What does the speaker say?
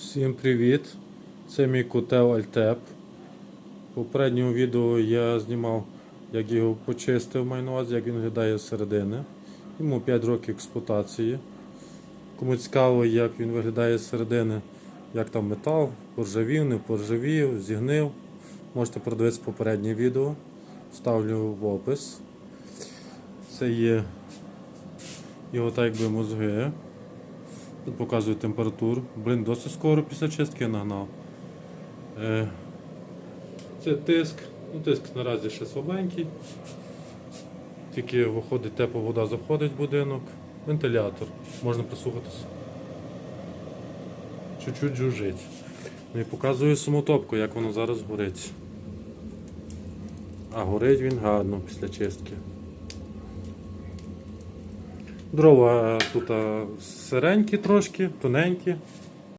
Всім привіт! Це мій котел Альтеп. В попередньому відео я знімав, як його почистив маю як він виглядає зсередини. Йому 5 років експлуатації. Кому цікаво, як він виглядає зсередини, як там метал, поржавів, не поржавів, зігнив. Можете подивитися попереднє відео. Ставлю в опис. Це є його так якби мозги. Показує температуру. Блін, досить скоро після чистки я нагнав. Е, це тиск. Ну, тиск наразі ще слабенький. Тільки виходить тепла вода, заходить в будинок. Вентилятор. Можна прислухатися. Чуть-чуть жужить. Ну і показую самотопку, як воно зараз горить. А горить він гарно після чистки. Дрова тут сиренькі трошки, тоненькі.